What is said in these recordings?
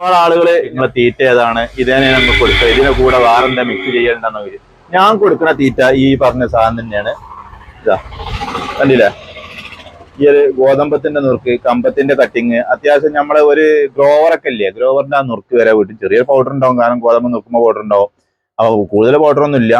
ഒരുപാട് ആളുകൾ നിങ്ങളെ തീറ്റ ഏതാണ്? ഇതേനെ നമുക്ക് കൊടുക്കുക ഇതിനെ കൂടെ വേറെന്താ മിക്സ് ചെയ്യണ്ടെന്ന് ചോദിച്ചു ഞാൻ കൊടുക്കുന്ന തീറ്റ ഈ പറഞ്ഞ സാധനം തന്നെയാണ്. ഇതാ. കണ്ടില്ലേ? ഈ ഒരു ഗോതമ്പത്തിന്റെ നുറുക്ക് കമ്പത്തിന്റെ കട്ടിങ് അത്യാവശ്യം നമ്മളെ ഒരു ഗ്രോവറൊക്കെ ഇല്ലേ? ഗ്രോവറിന്റെ ആ നുറുക്ക് വരെ വീട്ടിൽ ചെറിയ പൗഡർ ഉണ്ടാവും. കാരണം ഗോതമ്പ് നുറുക്കുമ്പോൾ പൗഡർ ഉണ്ടാവും. അപ്പൊ കൂടുതൽ പൗഡർ ഒന്നും ഇല്ല.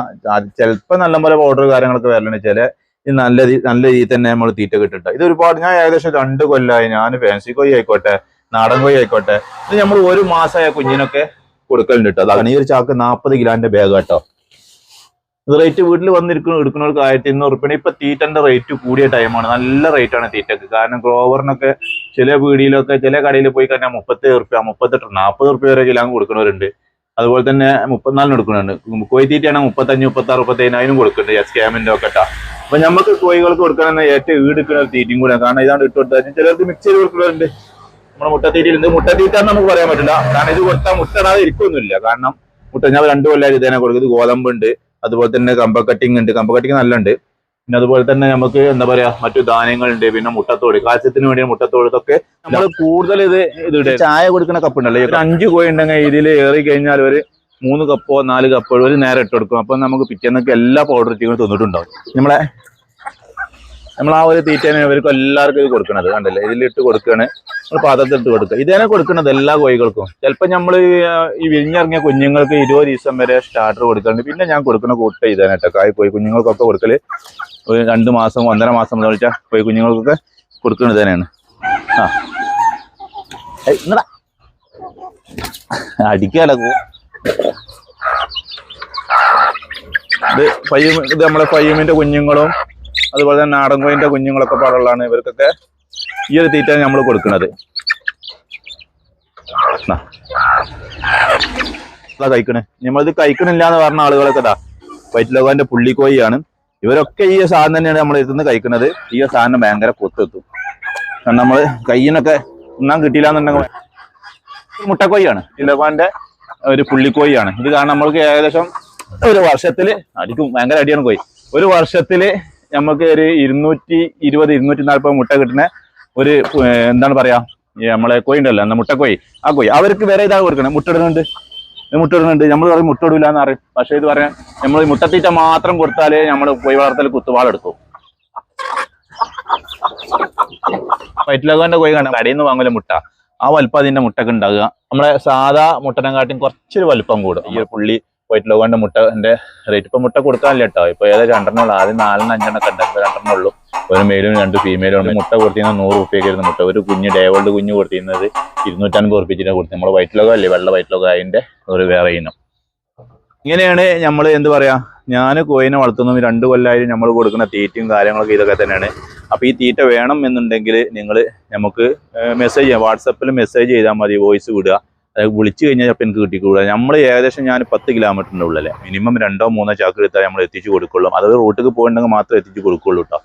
ചിലപ്പോൾ നല്ലപോലെ പൗഡർ കാര്യങ്ങളൊക്കെ വരലുണ്ട്. ചില ഇത് നല്ല നല്ല രീതിയിൽ തന്നെ നമ്മൾ തീറ്റ കിട്ടുന്നുണ്ട്. ഇത് ഒരുപാട് ഞാൻ ഏകദേശം രണ്ട് കൊല്ലമായി ഞാൻ ഫാൻസി കൊയ്യായിക്കോട്ടെ നാടൻ കോഴി ആയിക്കോട്ടെ. ഇത് നമ്മൾ ഒരു മാസമായ കുഞ്ഞിനൊക്കെ കൊടുക്കലുണ്ട് കേട്ടോ അതാണ് ഈ ഒരു ചാക്ക് നാൽപ്പത് കിലോന്റെ ബാഗ് കേട്ടോ റേറ്റ് വീട്ടിൽ വന്നിരിക്കുന്ന എടുക്കുന്നവർക്ക് ആയിരത്തി ഇരുന്നൂറ് റുപ്യാണ് ഇപ്പൊ തീറ്റന്റെ റേറ്റ് കൂടിയ ടൈമാണ് നല്ല റേറ്റ് ആണ് തീറ്റക്ക്. കാരണം ഗ്രോവറിനൊക്കെ ചില വീടിലൊക്കെ ചില കടയിൽ പോയി കഴിഞ്ഞാൽ മുപ്പത്തി റുപ്യ മുപ്പത്തെട്ട് നാൽപ്പത് റുപ്യ വരെ കിലോ കൊടുക്കുന്നവരുണ്ട്. അതുപോലെ തന്നെ മുപ്പത്തിനാലിന് കൊടുക്കുന്നുണ്ട് കോഴി തീറ്റയാണെങ്കിൽ മുപ്പത്തഞ്ച് മുപ്പത്തി ആറ് മുപ്പത്തേഴ് അതിനും കൊടുക്കുന്നുണ്ട് എസ് ക്യാമിന്റെ ഒക്കെ. അപ്പൊ നമുക്ക് കോഴികൾക്ക് കൊടുക്കാൻ ഏറ്റവും ഈടുക്കുന്ന തീറ്റയും കൂടെ കാരണം ഇതാണ് ഇട്ട് കൊടുത്താൽ ചിലർക്ക് മിക്സ് ചെയ്ത് കൊടുക്കുന്നവരുണ്ട്. നമ്മുടെ മുട്ടത്തീറ്റയിലുണ്ട് മുട്ടത്തീറ്റ എന്ന് നമുക്ക് പറയാൻ പറ്റില്ല. കാരണം ഇത് കൊടുത്താൽ മുട്ട ഇടാതെ ഇരിക്കൊന്നുമില്ല കാരണം മുട്ട ഞാൻ രണ്ടു കൊല്ലം ഇതേനെ കൊടുക്കുന്നത് ഗോതമ്പുണ്ട് അതുപോലെ തന്നെ കമ്പ കട്ടിങ് ഉണ്ട്. കമ്പ കട്ടിങ് നല്ല ഉണ്ട് പിന്നെ അതുപോലെ തന്നെ നമുക്ക് എന്താ പറയാ മറ്റു ധാന്യങ്ങളുണ്ട്. പിന്നെ മുട്ടത്തോട്. കാൽസ്യത്തിന് വേണ്ടി മുട്ടത്തോട് ഇതൊക്കെ നമ്മൾ കൂടുതൽ ഇത് ഇത് ചായ കൊടുക്കുന്ന കപ്പ് ഉണ്ടല്ലോ ഒരു അഞ്ച് കോഴി ഉണ്ടെങ്കിൽ ഇതിൽ ഏറി കഴിഞ്ഞാൽ ഒരു മൂന്ന് കപ്പോ നാല് കപ്പോ ഒരു നേരം ഇട്ട് കൊടുക്കും. അപ്പൊ നമുക്ക് പിറ്റേന്നൊക്കെ എല്ലാ പൗഡർ ഇട്ടും തിന്നിട്ടുണ്ടാവും. നമ്മളെ നമ്മൾ ആ ഒരു തീറ്റേനെ ഇവർക്ക് എല്ലാവർക്കും ഇത് കൊടുക്കണത് കണ്ടല്ലേ? ഇതിലിട്ട് കൊടുക്കുകയാണ് നമ്മൾ പാത്രത്തിലിട്ട് കൊടുക്കുക. ഇതേനെ കൊടുക്കുന്നത് എല്ലാ കോഴികൾക്കും. ചിലപ്പോൾ നമ്മൾ ഈ വിരിഞ്ഞിറങ്ങിയ കുഞ്ഞുങ്ങൾക്ക് ഇരുപത് ദിവസം വരെ സ്റ്റാർട്ടർ കൊടുക്കുന്നുണ്ട് പിന്നെ ഞാൻ കൊടുക്കുന്ന കൂട്ട ഇതേനെ കായ് കോഴി കുഞ്ഞുങ്ങൾക്കൊക്കെ കൊടുക്കൽ ഒരു രണ്ട് മാസം ഒന്നര മാസം എന്ന് വെച്ചാൽ കോഴി കുഞ്ഞുങ്ങൾക്കൊക്കെ കൊടുക്കുന്നത് തന്നെയാണ്. ആ. ഇങ്ങടാ. അടിക്കാലോ. ഇത് പയ്യം ഇത് നമ്മളെ പയ്യമിന്റെ കുഞ്ഞുങ്ങളും അതുപോലെ തന്നെ നാടൻ കുഞ്ഞുങ്ങളൊക്കെ പാടുള്ളതാണ് ഇവർക്കൊക്കെ ഈ ഒരു തീറ്റ നമ്മൾ കൊടുക്കുന്നത്. കഴിക്കണേ. നമ്മളിത് കഴിക്കണില്ല എന്ന് പറഞ്ഞ ആളുകളൊക്കെ ഇതാ വൈറ്റ് ലോകാന്റെ പുള്ളിക്കോയിയാണ്. ഇവരൊക്കെ ഈ സാധനം തന്നെയാണ് നമ്മൾ ഇരുന്ന് കഴിക്കുന്നത്. ഈ സാധനം ഭയങ്കര പൊത്തെത്തും കാരണം നമ്മൾ കയ്യിനൊക്കെ ഉണ്ണാൻ കിട്ടിയില്ല എന്നുണ്ടെങ്കിൽ മുട്ടക്കോയിയാണ്. ഇലവാന്റെ ഒരു പുള്ളിക്കോയിയാണ്. ഇത് കാരണം നമ്മൾക്ക് ഏകദേശം ഒരു വർഷത്തിൽ അടിക്കും. ഭയങ്കര അടിയാണ് കോയി. ഒരു വർഷത്തിൽ നമുക്ക് ഒരു ഇരുന്നൂറ്റി ഇരുപത് ഇരുന്നൂറ്റി നാൽപ്പത് മുട്ട കിട്ടുന്ന ഒരു എന്താണ് പറയാ നമ്മളെ കോയി ഉണ്ടല്ലോ എന്താ മുട്ടക്കോയി ആ കോയി അവർക്ക് വേറെ ഇതാ കൊടുക്കണം. മുട്ട ഇടുന്നുണ്ട്. മുട്ട ഇടുന്നുണ്ട്. നമ്മൾ പറയും മുട്ട ഇടില്ല എന്ന് അറിയും പക്ഷെ ഇത് പറയാൻ നമ്മൾ മുട്ടത്തീറ്റ മാത്രം കൊടുത്താലേ നമ്മൾ കോയി വളർത്തൽ കുത്തുവാളെടുക്കും വയറ്റിലകാന്റെ കോയി കാണാം കടയിൽ നിന്ന് വാങ്ങല മുട്ട ആ വലുപ്പം അതിന്റെ മുട്ടൊക്കെ ഉണ്ടാകുക നമ്മളെ സാധാ മുട്ടനെക്കാട്ടും കുറച്ചൊരു വലുപ്പം കൂടും. ഈ പുള്ളി വൈറ്റ് മുട്ട മുട്ടന്റെ റേറ്റ് ഇപ്പൊ മുട്ട കൊടുക്കാനില്ല കേട്ടോ ഇപ്പൊ ഏതാ രണ്ടെണ്ണം ആദ്യം നാലെണ്ണം അഞ്ചെണ്ണം കണ്ടപ്പോ രണ്ടെണ്ണം ഒരു മെയിലും രണ്ട് ഫീമെയിലും ഉണ്ട്. മുട്ട കൊടുത്തിരുന്നത് നൂറ് റുപ്യക്ക് ആയിരുന്നു മുട്ട. ഒരു കുഞ്ഞ് ഡേവോൾഡ് കുഞ്ഞ് കൊടുത്തിരുന്നത് ഇരുന്നൂറ്റൻപത് റുപ്യച്ചിട്ട് കൊടുത്തു നമ്മൾ വൈറ്റ് ലോകം അല്ലേ? വെള്ള വൈറ്റ് ലോകം അതിന്റെ ഒരു വേറെ ഇനം. ഇങ്ങനെയാണ് നമ്മൾ എന്ത് പറയാ? ഞാൻ കോയിനെ വളർത്തുന്നതും രണ്ട് കൊല്ലമായാലും നമ്മൾ കൊടുക്കുന്ന തീറ്റയും കാര്യങ്ങളൊക്കെ ഇതൊക്കെ തന്നെയാണ്. അപ്പൊ ഈ തീറ്റ വേണം എന്നുണ്ടെങ്കിൽ നിങ്ങൾ നമുക്ക് മെസ്സേജ് ചെയ്യാം. വാട്സപ്പിൽ മെസ്സേജ് ചെയ്താൽ മതി വോയിസ് വിടുക. വിളിച്ചു കഴിഞ്ഞാൽ ചിലപ്പോൾ എനിക്ക് കിട്ടിക്കൂടാ. നമ്മൾ ഏകദേശം ഞാൻ പത്ത് കിലോമീറ്ററിന്റെ ഉള്ളിലെ. മിനിമം രണ്ടോ മൂന്നോ ചാക്ക് എടുത്താൽ നമ്മൾ എത്തിച്ചു കൊടുക്കുള്ളൂ. അതൊരു റൂട്ടിൽ പോകണമെങ്കിൽ മാത്രമേ എത്തിച്ചു കൊടുക്കുള്ളൂ കേട്ടോ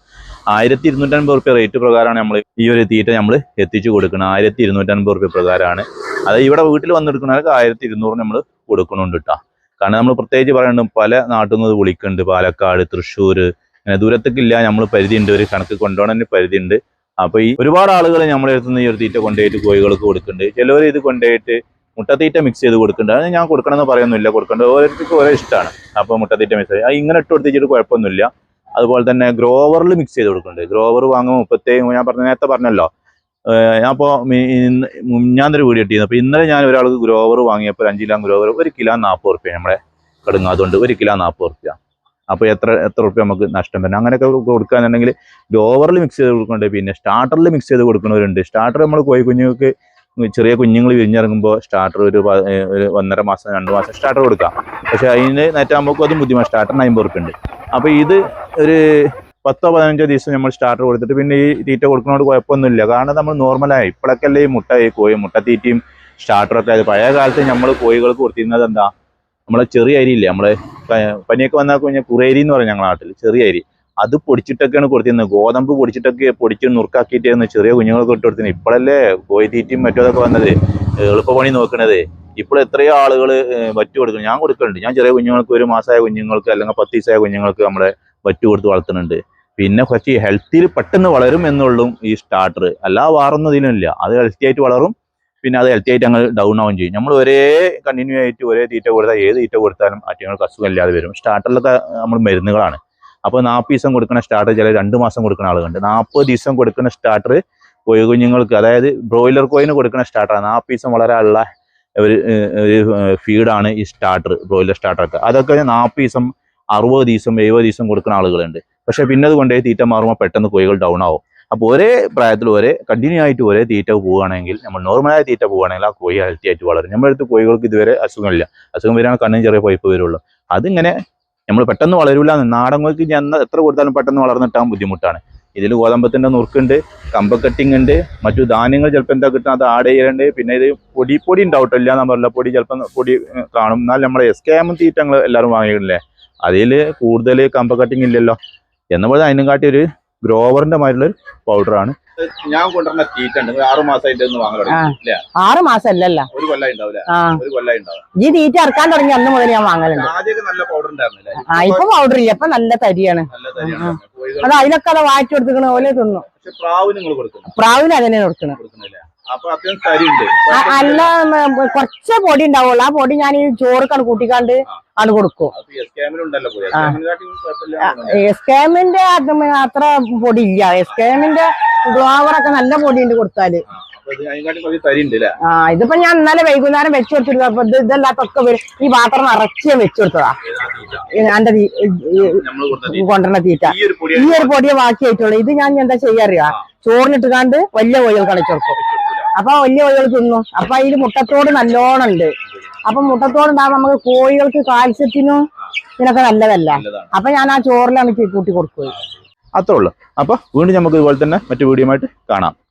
ആയിരത്തി ഇരുന്നൂറ്റൻപത് റുപ്യ റേറ്റ് പ്രകാരമാണ് നമ്മൾ ഈ ഒരു തീറ്റ നമ്മൾ എത്തിച്ചു കൊടുക്കുന്നത് ആയിരത്തി ഇരുന്നൂറ്റൻപത് റുപ്യ പ്രകാരമാണ്. അത് ഇവിടെ വീട്ടിൽ വന്നെടുക്കുന്നവർക്ക് ആയിരത്തി ഇരുന്നൂറ് നമ്മൾ കൊടുക്കണുണ്ട് കേട്ടോ കാരണം നമ്മൾ പ്രത്യേകിച്ച് പറയുന്നുണ്ട് പല നാട്ടിൽ നിന്ന് വിളിക്കുന്നുണ്ട് പാലക്കാട് തൃശ്ശൂർ അങ്ങനെ ദൂരത്തേക്കില്ല നമ്മൾ പരിധിയുണ്ട്. ഒരു കണക്ക് കൊണ്ടുപോകണതിന് പരിധിയുണ്ട്. അപ്പോൾ ഈ ഒരുപാട് ആളുകൾ നമ്മളെ അടുത്തുനിന്ന് ഈ ഒരു തീറ്റ കൊണ്ടുപോയിട്ട് കോഴികൾക്ക് കൊടുക്കുന്നുണ്ട് ചിലവർ ഇത് കൊണ്ടുപോയിട്ട് മുട്ടത്തീറ്റ മിക്സ് ചെയ്ത് കൊടുക്കുന്നുണ്ട്. അത് ഞാൻ കൊടുക്കണമെന്ന് പറയുന്നില്ല. കൊടുക്കേണ്ടത് ഓരോരുത്തർക്ക് ഓരോ ഇഷ്ടമാണ്. അപ്പോൾ മുട്ടത്തീറ്റ മിക്സ് ചെയ്ത്. ഇങ്ങനെ ഇട്ട് കൊടുത്തിട്ട് കുഴപ്പമൊന്നുമില്ല. അതുപോലെ തന്നെ ഗ്രോവറിൽ മിക്സ് ചെയ്ത് കൊടുക്കുന്നുണ്ട്. ഗ്രോവർ വാങ്ങുമ്പോൾ മുപ്പത്തേഴ് ഞാൻ പറഞ്ഞ നേരത്തെ പറഞ്ഞല്ലോ. ഞാൻ അപ്പോൾ ഞാനൊരു വീഡിയോ ഇട്ടിരുന്നു. അപ്പോൾ ഇന്നലെ ഞാൻ ഒരാൾക്ക് ഗ്രോവർ വാങ്ങിയപ്പോൾ അഞ്ച് കിലോ ഗ്രോവർ ഒരു കിലോ നാൽപ്പത് റുപ്യ നമ്മളെ കടുങ്ങാതുകൊണ്ട് ഒരു കിലോ നാൽപ്പത് റുപ്യ. അപ്പോൾ എത്ര എത്ര റുപ്യ നമുക്ക് നഷ്ടം വരണം അങ്ങനെയൊക്കെ കൊടുക്കുകയാണെന്നുണ്ടെങ്കിൽ ഗ്രോവറിൽ മിക്സ് ചെയ്ത് കൊടുക്കുന്നുണ്ട്. പിന്നെ സ്റ്റാർട്ടറിൽ മിക്സ് ചെയ്ത് കൊടുക്കുന്നവരുണ്ട്. സ്റ്റാർട്ടർ നമ്മൾ കോഴി കുഞ്ഞുങ്ങൾക്ക് ചെറിയ കുഞ്ഞുങ്ങൾ വിരിഞ്ഞിറങ്ങുമ്പോൾ സ്റ്റാർട്ടർ ഒരു ഒരു ഒന്നര മാസം രണ്ട് മാസം സ്റ്റാർട്ടർ കൊടുക്കാം. പക്ഷേ അതിന് നേറ്റാകുമ്പോൾ അതും ബുദ്ധിമുട്ട്. സ്റ്റാർട്ടറിന് അമ്പത് റുപ്യ ഉണ്ട്. അപ്പോൾ ഇത് ഒരു പത്തോ പതിനഞ്ചോ ദിവസം നമ്മൾ സ്റ്റാർട്ടർ കൊടുത്തിട്ട് പിന്നെ ഈ തീറ്റ കൊടുക്കുന്നതോട് കുഴപ്പമൊന്നുമില്ല. കാരണം നമ്മൾ നോർമലായി ഇപ്പോഴൊക്കെ അല്ലേ ഈ മുട്ട ഈ കോഴി മുട്ട തീറ്റയും സ്റ്റാർട്ടറൊക്കെ ആയത്. പഴയ കാലത്ത് നമ്മൾ കോഴികൾക്ക് കൊടുത്തിരുന്നത് എന്താ? നമ്മളെ ചെറിയ അരിയില്ലേ? നമ്മൾ പനിയൊക്കെ വന്നാൽ കഴിഞ്ഞാൽ കുറേരി എന്ന് പറയും ഞങ്ങളുടെ നാട്ടിൽ ചെറിയ അരി. അത് പൊടിച്ചിട്ടൊക്കെയാണ് കൊടുത്തിരുന്നത്. ഗോതമ്പ് പൊടിച്ചിട്ടൊക്കെ പൊടിച്ച് നുറുക്കാക്കിയിട്ടായിരുന്നു ചെറിയ കുഞ്ഞുങ്ങൾക്ക് ഇട്ട് കൊടുത്തിരുന്നത്. ഇപ്പോഴല്ലേ കോയിത്തീറ്റും മറ്റൊക്കെ വന്നത്. എളുപ്പപ്പണി നോക്കണത്. ഇപ്പോൾ എത്രയോ ആളുകൾ വറ്റ് കൊടുക്കുന്നു. ഞാൻ കൊടുക്കുന്നുണ്ട് ഞാൻ ചെറിയ കുഞ്ഞുങ്ങൾക്ക് ഒരു മാസമായ കുഞ്ഞുങ്ങൾക്ക് അല്ലെങ്കിൽ പത്ത് ദിവസമായ കുഞ്ഞുങ്ങൾക്ക് നമ്മളെ വറ്റ് കൊടുത്ത് വളർത്തുന്നുണ്ട്. പിന്നെ കുറച്ച് ഹെൽത്തിൽ പെട്ടെന്ന് വളരും എന്നുള്ളൂ ഈ സ്റ്റാർട്ടർ അല്ല വേറൊന്നും ഇതിനില്ല അത് ഹെൽത്തി ആയിട്ട് വളരും. പിന്നെ അത് ഹെൽത്തി ആയിട്ട് ഞങ്ങൾ ഡൗൺ ആവുകയും ചെയ്യും. നമ്മൾ ഒരേ കണ്ടിന്യൂ ആയിട്ട് ഒരേ തീറ്റ കൊടുത്താൽ ഏത് തീറ്റ കൊടുത്താലും അറ്റങ്ങൾക്ക് അസുഖം ഇല്ലാതെ വരും. സ്റ്റാർട്ടറിലൊക്കെ നമ്മൾ മരുന്നുകളാണ്. അപ്പോൾ നാൽപ്പത് ദിവസം കൊടുക്കുന്ന സ്റ്റാർട്ടർ ചില രണ്ട് മാസം കൊടുക്കുന്ന ആളുകളുണ്ട്. നാൽപ്പത് ദിവസം കൊടുക്കുന്ന സ്റ്റാർട്ടർ കോഴി കുഞ്ഞുങ്ങൾക്ക് അതായത് ബ്രോയിലർ കോയിന് കൊടുക്കുന്ന സ്റ്റാർട്ടറാണ് നാൽപ്പത് ദിവസം വളരാനുള്ള ഒരു ഒരു ഫീഡാണ് ഈ സ്റ്റാർട്ടർ ബ്രോയിലർ സ്റ്റാർട്ടറൊക്കെ അതൊക്കെ നാൽപ്പത് ദിവസം അറുപത് ദിവസം എഴുപത് ദിവസം കൊടുക്കുന്ന ആളുകളുണ്ട്. പക്ഷേ പിന്നെ അത് കൊണ്ടുപോയി തീറ്റ മാറുമ്പോൾ പെട്ടെന്ന് കോഴികൾ ഡൗൺ ആവും. അപ്പോൾ ഒരേ പ്രായത്തിൽ ഒരേ കണ്ടിന്യൂ ആയിട്ട് ഒരേ തീറ്റ പോവുകയാണെങ്കിൽ നമ്മൾ നോർമലായ തീറ്റ പോവുകയാണെങ്കിൽ ആ കോഴി ഹെൽത്തി ആയിട്ട് വളരും. നമ്മുടെ അടുത്ത് കോഴികൾക്ക് ഇതുവരെ അസുഖമില്ല. അസുഖം വരികയാണെങ്കിൽ കണ്ണിന് ചെറിയ പൈപ്പ് വരുള്ളൂ. അതിങ്ങനെ നമ്മൾ പെട്ടെന്ന് വളരില്ല നാടൻ കോഴിക്ക് ഞാൻ എത്ര കൊടുത്താലും പെട്ടെന്ന് വളർന്നിട്ടാൻ ബുദ്ധിമുട്ടാണ്. ഇതിൽ ഗോതമ്പത്തിന്റെ നുറുക്കുണ്ട് കമ്പക്കട്ടിങ് ഉണ്ട് മറ്റു ധാന്യങ്ങൾ ചിലപ്പോൾ എന്താ കിട്ടുന്നത് അത് ആഡ് ചെയ്യലുണ്ട്. പിന്നെ ഇത് പൊടി പൊടി ഉണ്ടാവട്ടില്ല എന്ന് പറഞ്ഞില്ല? പൊടി ചിലപ്പോൾ പൊടി കാണും. എന്നാൽ നമ്മുടെ എസ് കെ എം തീറ്റങ്ങൾ എല്ലാവരും വാങ്ങിയിട്ടില്ലേ? അതിൽ കൂടുതൽ കമ്പക്കട്ടിങ് ഇല്ലല്ലോ. എന്ന അതിനും ഒരു ഗ്രോവറിന്റെ മാതിരിയുള്ള പൗഡറാണ് ഞാൻ കൊണ്ടുവരുന്ന തീറ്റ ഉണ്ട്. ആറു മാസമായിട്ട് ഒന്ന് ആറ് മാസം അല്ലല്ല. ഒരു കൊല്ലായി ഉണ്ടാവില്ല. ഒരു കൊല്ലായി ഉണ്ടാവും. ഈ തീറ്റ ഇറക്കാൻ തുടങ്ങി അന്ന് മുതൽ ഞാൻ വാങ്ങലുണ്ട്. ആദ്യമൊക്കെ നല്ല പൗഡർ ഉണ്ടായിരുന്നില്ലേ. ആ ഇപ്പൊ പൗഡർ ഇല്ല. ഇപ്പൊ നല്ല തരിയാണ്. അത് അതിനൊക്കെ അത് വാറ്റി കൊടുത്തിക്കണ പോലെ തിന്നു. പ്രാവിന് പ്രാവ് നിങ്ങൾ പ്രാവിന് അതിനെ കൊടുക്കണം അല്ല കുറച്ചേ പൊടി ഉണ്ടാവുള്ളൂ. ആ പൊടി ഞാൻ ഈ ചോറുക്കാണ് കൂട്ടിക്കാണ്ട് ആണ് കൊടുക്കും. അത്ര പൊടി ഇല്ല എസ് കെ എമ്മിന്റെ ഗ്ലോവറൊക്കെ നല്ല പൊടി ഉണ്ട് കൊടുത്താൽ. ആ ഇതിപ്പോ ഞാൻ ഇന്നലെ വൈകുന്നേരം വെച്ചു കൊടുത്തിരുന്നു. അപ്പൊ ഇത് ഇതല്ലാത്തൊക്കെ വരും ഈ പാത്രം നിറച്ച് വെച്ചു കൊടുത്തതാ. എന്റെ കൊണ്ടുവരുന്ന തീറ്റ. ഈ ഒരു പൊടിയെ പൊടിയെ ബാക്കിയായിട്ടുള്ളൂ. ഇത് ഞാൻ എന്താ ചെയ്യാറിയാ ചോറിനിട്ട് കാണ്ട് വലിയ കോഴികൾ കളിച്ചു കൊടുക്കും. അപ്പൊ വലിയ കോഴികൾ തിന്നും. അപ്പൊ അതിൽ മുട്ടത്തോട് നല്ലോണം ഉണ്ട്. അപ്പൊ മുട്ടത്തോട് ഉണ്ടാകുമ്പോ നമുക്ക് കോഴികൾക്ക് കാൽസ്യത്തിനും ഇതിനൊക്കെ നല്ലതല്ല? അപ്പൊ ഞാൻ ആ ചോറിലാണ് കൂട്ടി കൊടുക്കുക. അത്രേ ഉള്ളൂ. അപ്പൊ വീണ്ടും നമുക്ക് ഇതുപോലെ തന്നെ മറ്റു വീഡിയോ ആയിട്ട് കാണാം.